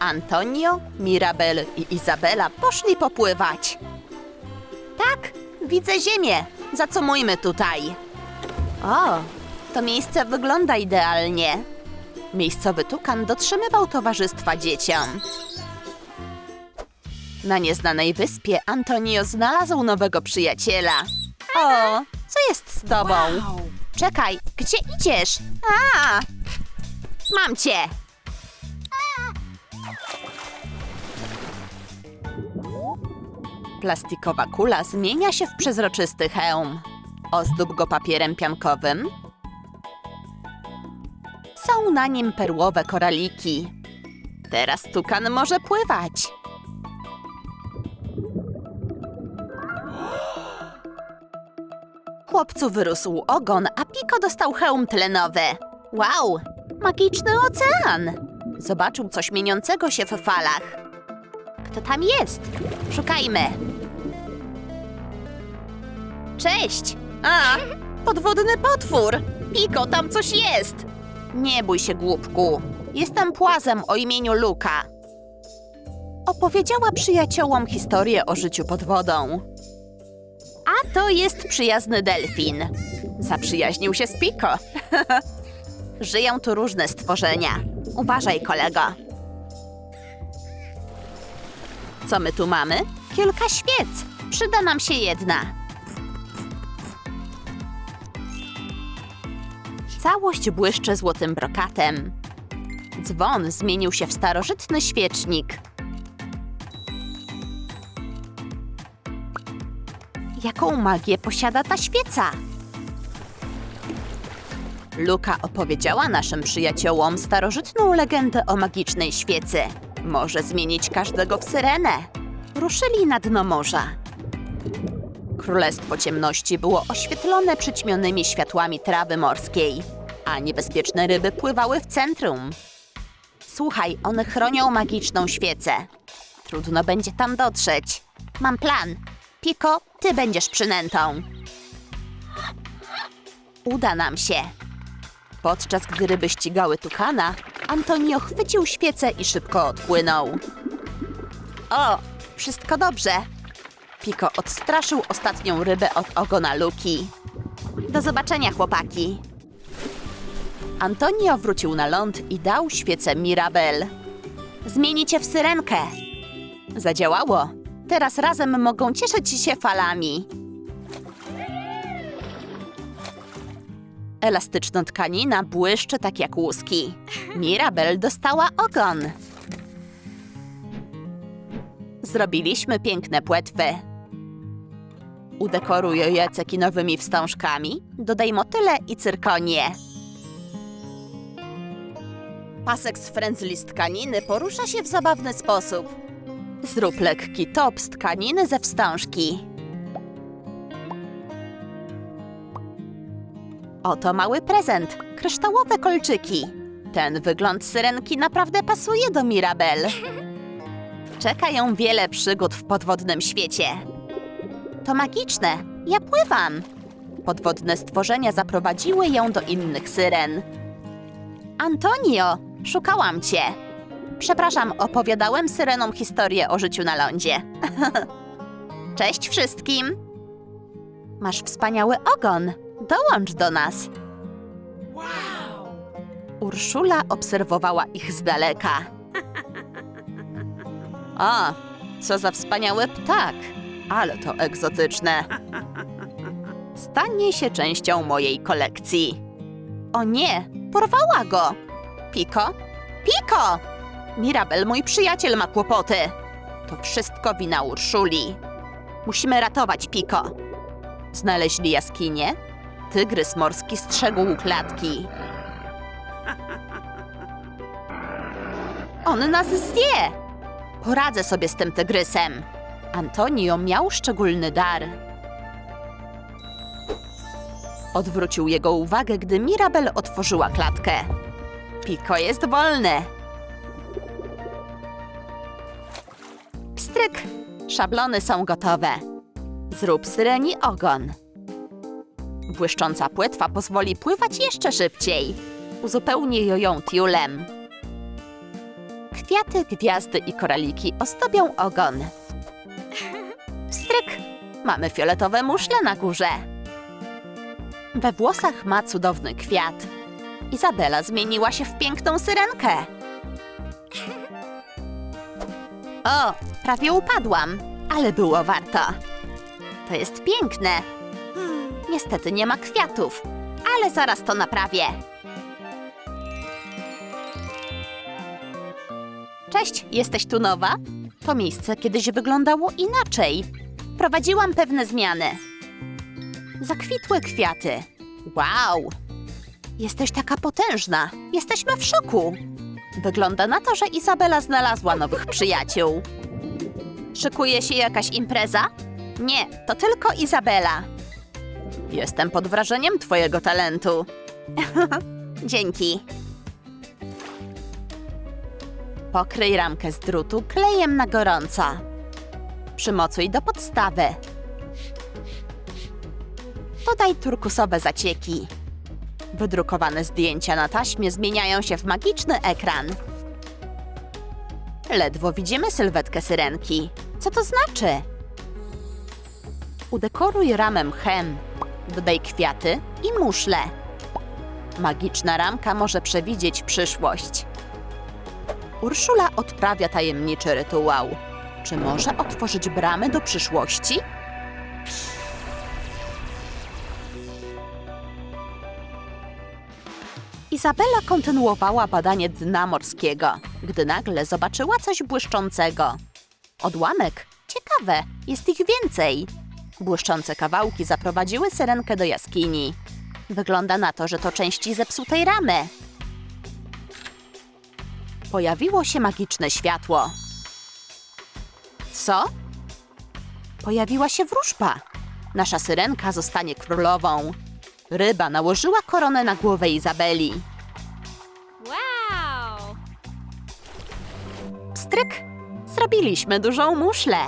Antonio, Mirabel i Izabela poszli popływać. Tak, widzę ziemię. Zacumujmy tutaj. O, to miejsce wygląda idealnie. Miejscowy tukan dotrzymywał towarzystwa dzieciom. Na nieznanej wyspie Antonio znalazł nowego przyjaciela. O, co jest z tobą? Czekaj, gdzie idziesz? A! Mam cię! Plastikowa kula zmienia się w przezroczysty hełm. Ozdób go papierem piankowym. Są na nim perłowe koraliki. Teraz tukan może pływać. Chłopcu wyrósł ogon, a Piko dostał hełm tlenowy. Wow, magiczny ocean! Zobaczył coś mieniącego się w falach. Kto tam jest? Szukajmy. Cześć! A, podwodny potwór! Piko, tam coś jest! Nie bój się, głupku. Jestem płazem o imieniu Luka. Opowiedziała przyjaciołom historię o życiu pod wodą. A to jest przyjazny delfin. Zaprzyjaźnił się z Piko. Żyją tu różne stworzenia. Uważaj, kolego. Co my tu mamy? Kilka świec. Przyda nam się jedna. Całość błyszczy złotym brokatem. Dzwon zmienił się w starożytny świecznik. Jaką magię posiada ta świeca? Luka opowiedziała naszym przyjaciołom starożytną legendę o magicznej świecy. Może zmienić każdego w syrenę. Ruszyli na dno morza. Królestwo ciemności było oświetlone przyćmionymi światłami trawy morskiej, a niebezpieczne ryby pływały w centrum. Słuchaj, one chronią magiczną świecę. Trudno będzie tam dotrzeć. Mam plan. Piko, ty będziesz przynętą. Uda nam się. Podczas gdy ryby ścigały tukana, Antonio chwycił świecę i szybko odpłynął. O, wszystko dobrze. Piko odstraszył ostatnią rybę od ogona Luki. Do zobaczenia, chłopaki. Antonio wrócił na ląd i dał świecę Mirabel. Zmienicie w syrenkę. Zadziałało. Teraz razem mogą cieszyć się falami. Elastyczna tkanina błyszczy tak jak łuski. Mirabel dostała ogon. Zrobiliśmy piękne płetwy. Udekoruj je cekinowymi wstążkami, dodaj motyle i cyrkonie. Pasek z frędzli z tkaniny porusza się w zabawny sposób. Zrób lekki top z tkaniny ze wstążki. Oto mały prezent. Kryształowe kolczyki. Ten wygląd syrenki naprawdę pasuje do Mirabel. Czeka ją wiele przygód w podwodnym świecie. To magiczne. Ja pływam. Podwodne stworzenia zaprowadziły ją do innych syren. Antonio, szukałam cię. Przepraszam, opowiadałem syrenom historię o życiu na lądzie. Cześć wszystkim. Masz wspaniały ogon. Dołącz do nas. Urszula obserwowała ich z daleka. O, co za wspaniały ptak! Ale to egzotyczne. Stanie się częścią mojej kolekcji. O nie, porwała go! Piko? Piko! Mirabel, mój przyjaciel, ma kłopoty. To wszystko wina Urszuli. Musimy ratować Piko. Znaleźli jaskinię. Tygrys morski strzegł klatki. On nas zje! Poradzę sobie z tym tygrysem. Antonio miał szczególny dar. Odwrócił jego uwagę, gdy Mirabel otworzyła klatkę. Piko jest wolny. Pstryk! Szablony są gotowe. Zrób syreni ogon. Błyszcząca płetwa pozwoli pływać jeszcze szybciej. Uzupełnij ją tiulem. Kwiaty, gwiazdy i koraliki ozdobią ogon. Stryk! Mamy fioletowe muszle na górze. We włosach ma cudowny kwiat. Izabela zmieniła się w piękną syrenkę. O, prawie upadłam, ale było warto. To jest piękne. Niestety nie ma kwiatów, ale zaraz to naprawię. Cześć, jesteś tu nowa? To miejsce kiedyś wyglądało inaczej. Prowadziłam pewne zmiany. Zakwitłe kwiaty. Wow! Jesteś taka potężna. Jesteśmy w szoku. Wygląda na to, że Izabela znalazła nowych przyjaciół. Szykuje się jakaś impreza? Nie, to tylko Izabela. Jestem pod wrażeniem twojego talentu. Dzięki. Pokryj ramkę z drutu klejem na gorąco. Przymocuj do podstawy. Dodaj turkusowe zacieki. Wydrukowane zdjęcia na taśmie zmieniają się w magiczny ekran. Ledwo widzimy sylwetkę syrenki. Co to znaczy? Udekoruj ramę mchem. Dodaj kwiaty i muszle. Magiczna ramka może przewidzieć przyszłość. Urszula odprawia tajemniczy rytuał. Czy może otworzyć bramy do przyszłości? Izabela kontynuowała badanie dna morskiego, gdy nagle zobaczyła coś błyszczącego. Odłamek? Ciekawe, jest ich więcej. Błyszczące kawałki zaprowadziły syrenkę do jaskini. Wygląda na to, że to części zepsutej ramy. Pojawiło się magiczne światło. Co? Pojawiła się wróżba. Nasza syrenka zostanie królową. Ryba nałożyła koronę na głowę Izabeli. Wow! Pstryk! Zrobiliśmy dużą muszlę.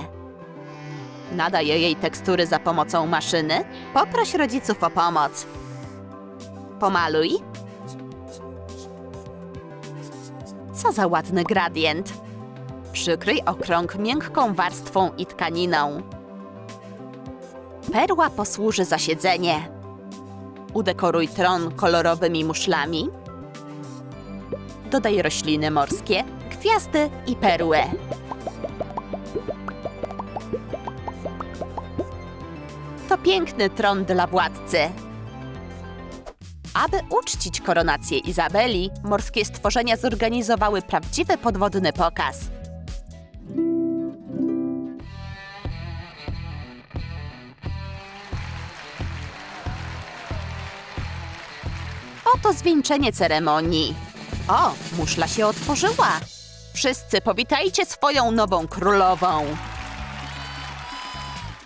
Nadaję jej tekstury za pomocą maszyny. Poproś rodziców o pomoc. Pomaluj. Co za ładny gradient. Przykryj okrąg miękką warstwą i tkaniną. Perła posłuży za siedzenie. Udekoruj tron kolorowymi muszlami. Dodaj rośliny morskie, gwiazdy i perły. To piękny tron dla władcy. Aby uczcić koronację Izabeli, morskie stworzenia zorganizowały prawdziwy podwodny pokaz. Oto zwieńczenie ceremonii. O, muszla się otworzyła. Wszyscy powitajcie swoją nową królową.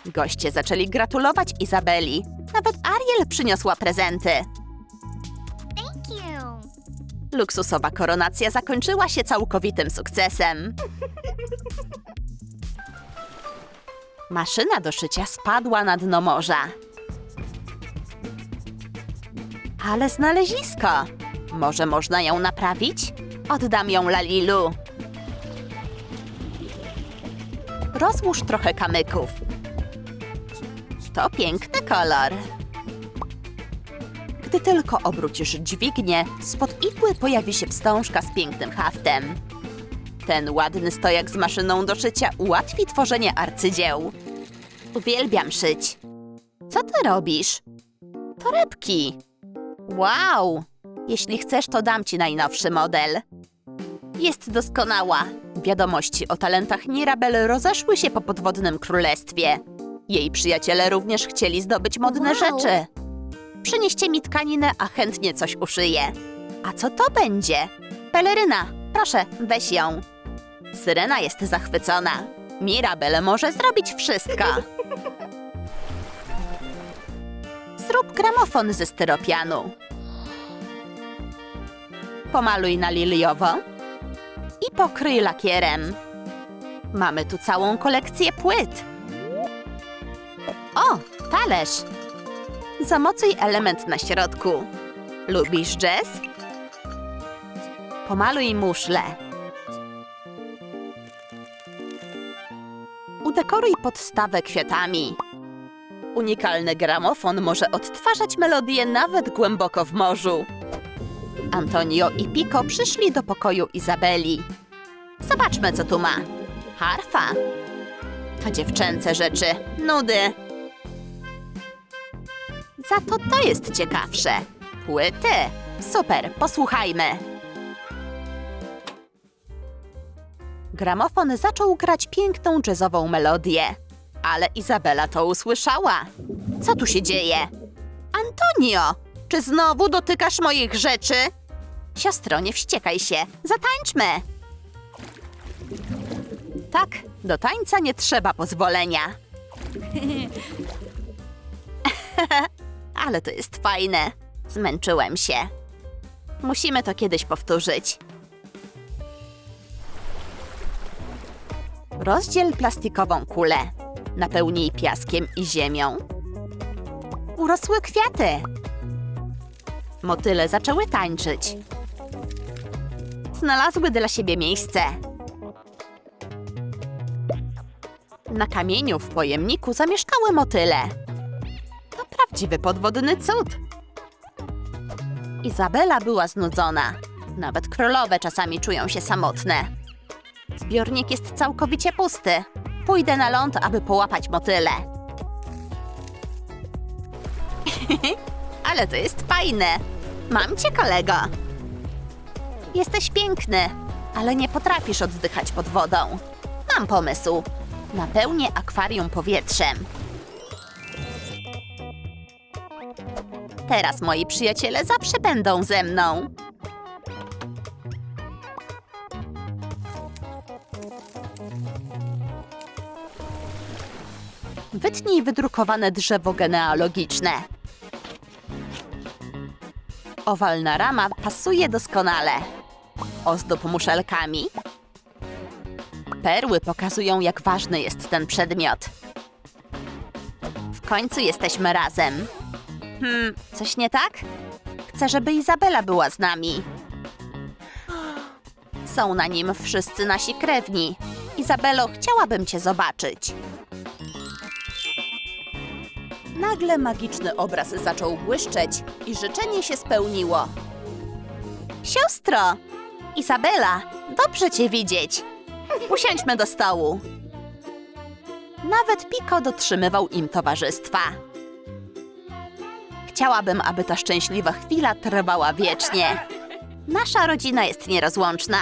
Goście zaczęli gratulować Izabeli. Nawet Ariel przyniosła prezenty. Thank you! Luksusowa koronacja zakończyła się całkowitym sukcesem. Maszyna do szycia spadła na dno morza. Ale znalezisko! Może można ją naprawić? Oddam ją Lalilu. Rozłóż trochę kamyków. To piękny kolor. Gdy tylko obrócisz dźwignię, spod igły pojawi się wstążka z pięknym haftem. Ten ładny stojak z maszyną do szycia ułatwi tworzenie arcydzieł. Uwielbiam szyć. Co ty robisz? Torebki. Wow! Jeśli chcesz, to dam ci najnowszy model. Jest doskonała. Wiadomości o talentach Mirabel rozeszły się po podwodnym królestwie. Jej przyjaciele również chcieli zdobyć modne Wow. rzeczy. Przynieście mi tkaninę, a chętnie coś uszyję. A co to będzie? Peleryna, proszę, weź ją. Syrena jest zachwycona. Mirabel może zrobić wszystko. Zrób gramofon ze styropianu. Pomaluj na liliowo i pokryj lakierem. Mamy tu całą kolekcję płyt. O, talerz! Zamocuj element na środku. Lubisz jazz? Pomaluj muszle. Udekoruj podstawę kwiatami. Unikalny gramofon może odtwarzać melodię nawet głęboko w morzu. Antonio i Pico przyszli do pokoju Izabeli. Zobaczmy, co tu ma. Harfa. To dziewczęce rzeczy. Nudy. Za to to jest ciekawsze. Płyty. Super, posłuchajmy. Gramofon zaczął grać piękną jazzową melodię. Ale Izabela to usłyszała. Co tu się dzieje? Antonio, czy znowu dotykasz moich rzeczy? Siostro, nie wściekaj się. Zatańczmy. Tak, do tańca nie trzeba pozwolenia. Ale to jest fajne. Zmęczyłem się. Musimy to kiedyś powtórzyć. Rozdziel plastikową kulę. Napełnij piaskiem i ziemią. Urosły kwiaty. Motyle zaczęły tańczyć. Znalazły dla siebie miejsce. Na kamieniu w pojemniku zamieszkały motyle. To prawdziwy podwodny cud. Izabela była znudzona. Nawet królowe czasami czują się samotne. Zbiornik jest całkowicie pusty. Pójdę na ląd, aby połapać motyle. Ale to jest fajne. Mam cię, kolego. Jesteś piękny, ale nie potrafisz oddychać pod wodą. Mam pomysł. Napełnię akwarium powietrzem. Teraz moi przyjaciele zawsze będą ze mną. Wytnij wydrukowane drzewo genealogiczne. Owalna rama pasuje doskonale. Ozdób muszelkami. Perły pokazują, jak ważny jest ten przedmiot. W końcu jesteśmy razem. Hmm, coś nie tak? Chcę, żeby Izabela była z nami. Są na nim wszyscy nasi krewni. Izabelo, chciałabym cię zobaczyć. Nagle magiczny obraz zaczął błyszczeć i życzenie się spełniło. Siostro! Izabela, dobrze cię widzieć. Usiądźmy do stołu. Nawet Piko dotrzymywał im towarzystwa. Chciałabym, aby ta szczęśliwa chwila trwała wiecznie. Nasza rodzina jest nierozłączna.